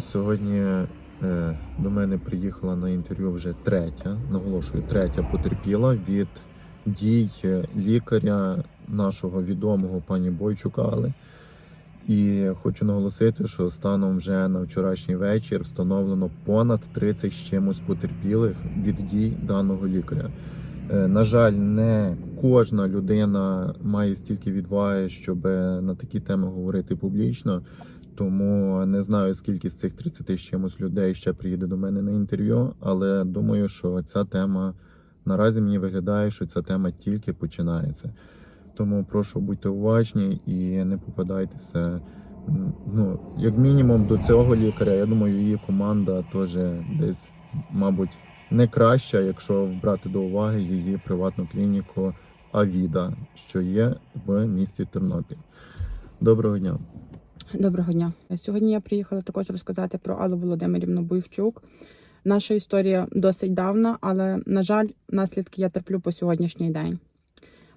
Сьогодні е, до мене приїхала на інтерв'ю вже третя, наголошую, третя потерпіла від дій е, лікаря нашого відомого пані Бойчука. Але. І хочу наголосити, що станом вже на вчорашній вечір встановлено понад 30 з чимось потерпілих від дій даного лікаря. Е, На жаль, не кожна людина має стільки відваги, щоб на такі теми говорити публічно. Тому не знаю, скільки з цих 30 з чимось людей ще приїде до мене на інтерв'ю, але думаю, що ця тема наразі мені виглядає, що ця тема тільки починається. Тому прошу будьте уважні і не попадайтеся. Ну, як мінімум, до цього лікаря, я думаю, її команда теж десь, мабуть, не краща, якщо брати до уваги її приватну клініку Авіда, що є в місті Тернопіль. Доброго дня. Доброго дня. Сьогодні я приїхала також розказати про Аллу Володимирівну Бойвчук. Наша історія досить давна, але, на жаль, наслідки я терплю по сьогоднішній день.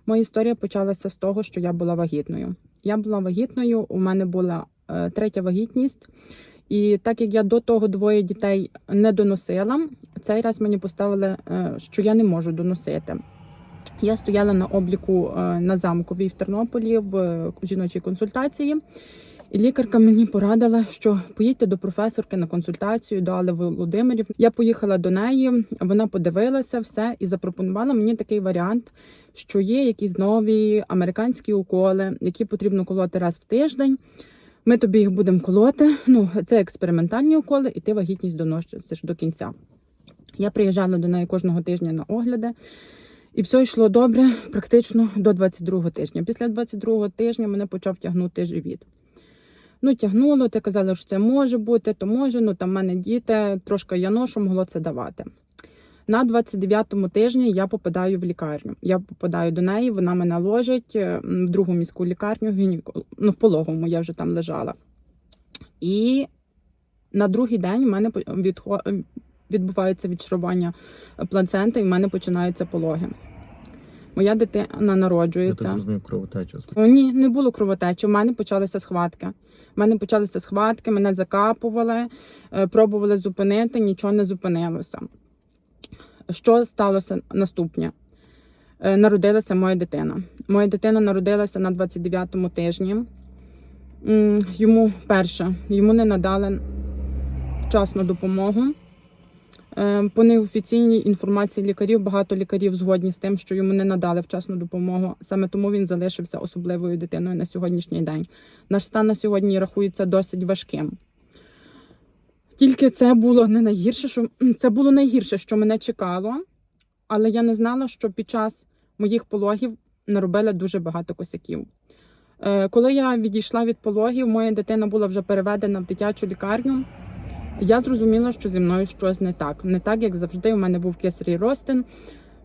Моя історія почалася з того, що я була вагітною. Я була вагітною, у мене була е, третя вагітність. І так як я до того двоє дітей не доносила, цей раз мені поставили, е, що я не можу доносити. Я стояла на обліку е, на замковій в Тернополі в е, жіночій консультації. І лікарка мені порадила, що поїдьте до професорки на консультацію до Алли Володимирів. Я поїхала до неї, вона подивилася все і запропонувала мені такий варіант, що є якісь нові американські уколи, які потрібно колоти раз в тиждень. Ми тобі їх будемо колоти. Ну, це експериментальні уколи, і ти вагітність доносиш до кінця. Я приїжджала до неї кожного тижня на огляди. І все йшло добре, практично до 22 тижня. Після 22 тижня мене почав тягнути живіт. Ну, тягнуло, ти казала, що це може бути, то може, ну там в мене діти, трошки я ношу, могло це давати. На 29-му тижні я попадаю в лікарню. Я попадаю до неї, вона мене ложить е, в другу міську лікарню, ну, в пологовому я вже там лежала. І на другий день в мене відбувається відшарування плаценти, і в мене починаються пологи. Моя дитина Я народжується. так розумію, кровотеча. О, Ні, не було кровотечі. У мене почалися схватки. У мене почалися схватки, мене закапували, е, пробували зупинити, нічого не зупинилося. Що сталося наступне? Е, Народилася моя дитина. Моя дитина народилася на 29-му тижні. М, Йому перше, йому не надали вчасну допомогу. Е, По неофіційній інформації лікарів, багато лікарів згодні з тим, що йому не надали вчасну допомогу. Саме тому він залишився особливою дитиною на сьогоднішній день. Наш стан на сьогодні рахується досить важким. Тільки це було не найгірше, що це було найгірше, що мене чекало, але я не знала, що під час моїх пологів наробила дуже багато косяків. Е, Коли я відійшла від пологів, моя дитина була вже переведена в дитячу лікарню. Я зрозуміла, що зі мною щось не так. Не так, як завжди, у мене був кесарій ростин.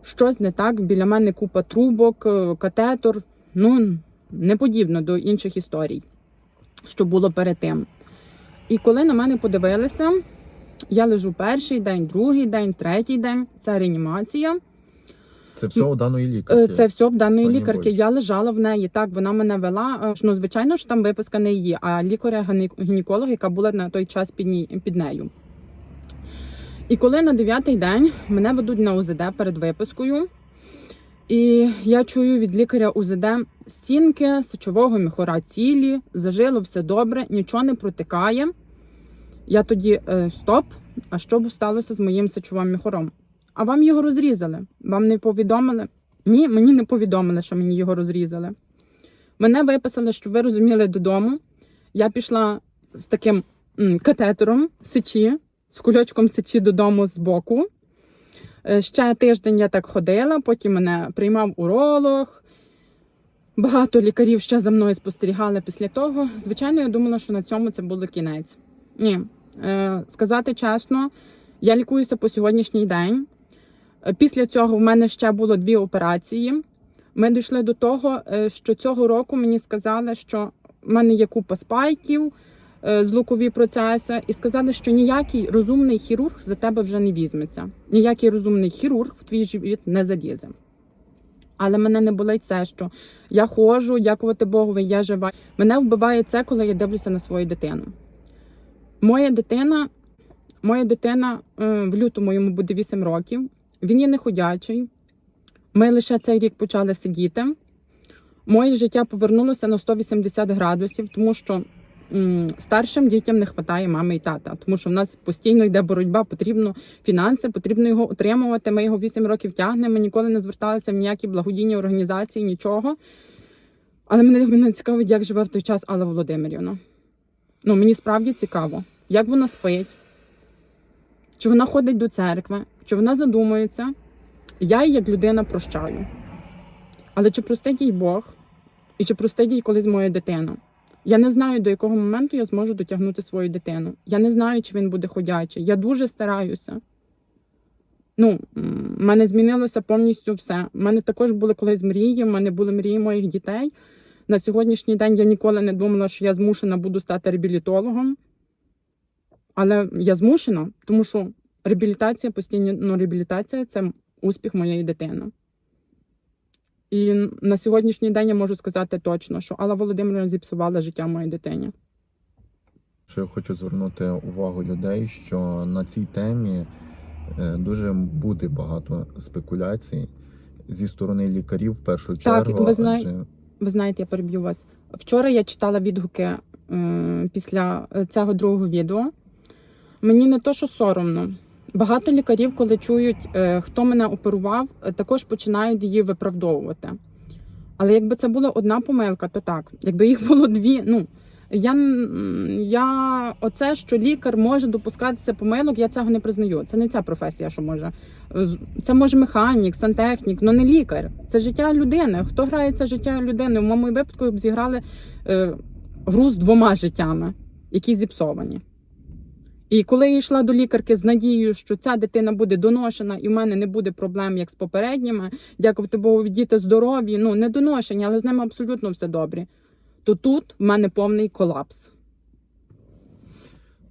Щось не так. Біля мене купа трубок, е, катетор. Ну, не подібно до інших історій, що було перед тим. І коли на мене подивилися, я лежу перший день, другий день, третій день. Це реанімація. Це все у даної Е, лікарки. Це все в даної Пані лікарки. Бойчук. Я лежала в неї. Так, вона мене вела. Е, Ну, звичайно ж, там виписка не її, а лікаря гінеколога, яка була на той час під, ній, під нею. І коли на дев'ятий день мене ведуть на УЗД перед випискою, і я чую від лікаря УЗД стінки сечового міхора цілі, зажило все добре, нічого не протикає. Я тоді е, стоп. А що б сталося з моїм сечовим міхором? А вам його розрізали? Вам не повідомили? Ні, мені не повідомили, що мені його розрізали. Мене виписали, щоб ви розуміли додому. Я пішла з таким катетером сечі, з кульочком сечі додому з боку. Е, Ще тиждень я так ходила, потім мене приймав уролог. Багато лікарів ще за мною спостерігали після того. Звичайно, я думала, що на цьому це буде кінець. Ні, е, сказати чесно, я лікуюся по сьогоднішній день. Після цього в мене ще було дві операції. Ми дійшли до того, е, що цього року мені сказали, що в мене є купа спайків, е, злукові процеси, і сказали, що ніякий розумний хірург за тебе вже не візьметься. Ніякий розумний хірург в твій живіт не залізе. Але мене не болить це, що я ходжу, дякувати Богові, я жива. Мене вбиває це, коли я дивлюся на свою дитину. Моя дитина, моя дитина е, в лютому йому буде 8 років. Він є неходячий. Ми лише цей рік почали сидіти. Моє життя повернулося на 180 градусів, тому що м, старшим дітям не вистачає мами і тата, тому що в нас постійно йде боротьба, потрібно фінанси, потрібно його утримувати. Ми його 8 років тягнемо. Ми ніколи не зверталися в ніякі благодійні організації, нічого. Але мене, мене цікавить, як живе в той час Алла Володимирівна. Ну, мені справді цікаво, як вона спить, чи вона ходить до церкви, чи вона задумується. Я її як людина прощаю. Але чи простить їй Бог, і чи простить їй колись мою дитину? Я не знаю, до якого моменту я зможу дотягнути свою дитину. Я не знаю, чи він буде ходячий. Я дуже стараюся. Ну, в мене змінилося повністю все. У мене також були колись мрії, в мене були мрії моїх дітей. На сьогоднішній день я ніколи не думала, що я змушена буду стати реабілітологом. Але я змушена, тому що реабілітація, постійна ну, реабілітація це успіх моєї дитини. І на сьогоднішній день я можу сказати точно, що Алла Володимирівна зіпсувала життя моїй дитині. Що я хочу звернути увагу людей, що на цій темі е, дуже буде багато спекуляцій зі сторони лікарів в першу Так, чергу. ви знає- адже Ви знаєте, я переб'ю вас. Вчора я читала відгуки е, після цього другого відео. Мені не то, що соромно. Багато лікарів, коли чують, е, хто мене оперував, е, також починають її виправдовувати. Але якби це була одна помилка, то так. Якби їх було дві, ну я, я оце, що лікар може допускатися помилок, я цього не признаю. Це не ця професія, що може. Це може механік, сантехнік, але не лікар. Це життя людини. Хто грає це життя людини? В моєму випадку б зіграли е, гру з двома життями, які зіпсовані. І коли я йшла до лікарки з надією, що ця дитина буде доношена і в мене не буде проблем, як з попередніми, дякувати Богу, діти здорові, ну не доношені, але з ними абсолютно все добре. То тут в мене повний колапс.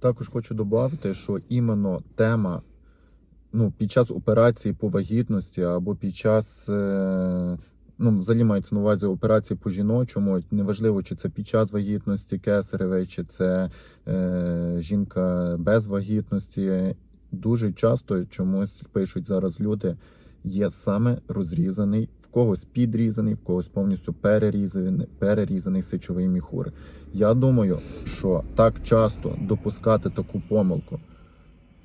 також хочу додати, що іменно тема ну, під час операції по вагітності або під час. е, Ну, взагалі мається на увазі операції по жіночому. Неважливо, чи це під час вагітності кесаревої, чи це е, жінка без вагітності. Дуже часто чомусь пишуть зараз люди, є саме розрізаний, в когось підрізаний, в когось повністю перерізаний, перерізаний сечовий міхур. Я думаю, що так часто допускати таку помилку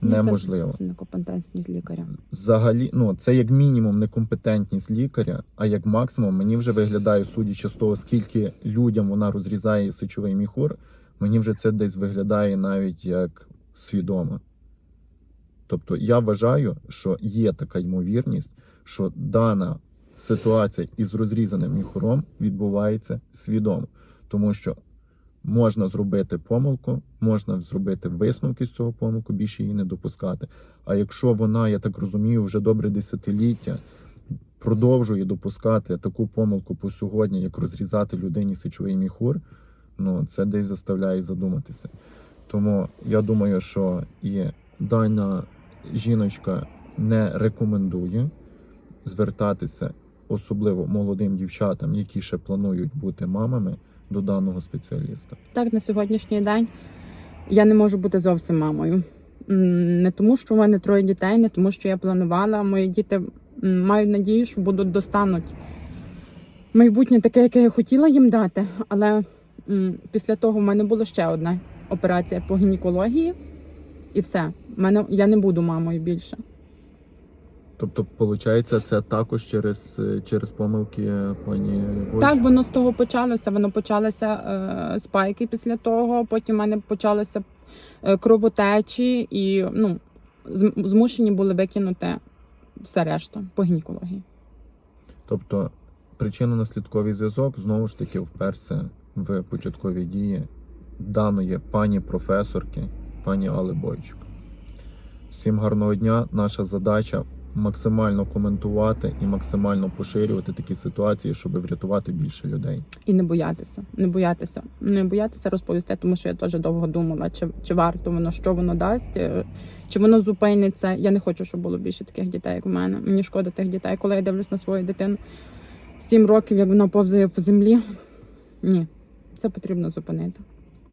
неможливо. Це некомпетентність лікаря. Взагалі, ну це як мінімум некомпетентність лікаря, а як максимум мені вже виглядає, судячи з того, скільки людям вона розрізає сечовий міхур, мені вже це десь виглядає навіть як свідомо. Тобто я вважаю, що є така ймовірність, що дана ситуація із розрізаним міхуром відбувається свідомо, тому що можна зробити помилку, можна зробити висновки з цього помилку, більше її не допускати. А якщо вона, я так розумію, вже добре десятиліття продовжує допускати таку помилку по сьогодні, як розрізати людині сечовий міхур, ну це десь заставляє задуматися. Тому я думаю, що і дана жіночка не рекомендує звертатися, особливо молодим дівчатам, які ще планують бути мамами, до даного спеціаліста. Так, на сьогоднішній день я не можу бути зовсім мамою. Не тому, що в мене троє дітей, не тому, що я планувала. Мої діти мають надію, що будуть достануть майбутнє таке, яке я хотіла їм дати. Але після того в мене була ще одна операція по гінекології, і все. В Мене я не буду мамою більше. Тобто, виходить, це також через, е, через помилки пані Бойчук? Так, воно з того почалося. Воно почалося е, спайки після того. Потім в мене почалися е, кровотечі, і ну, змушені були викинути все решта по гінекології. Тобто причинно-наслідковий зв'язок знову ж таки вперся в початкові дії даної пані професорки, пані Али Бойчук. Всім гарного дня. Наша задача максимально коментувати і максимально поширювати такі ситуації, щоб врятувати більше людей. І не боятися, не боятися, не боятися розповісти, тому що я теж довго думала, чи, чи варто воно, що воно дасть, е, чи воно зупиниться. Я не хочу, щоб було більше таких дітей, як у мене. Мені шкода тих дітей. Коли я дивлюсь на свою дитину сім років, як вона повзає по землі. Ні, це потрібно зупинити.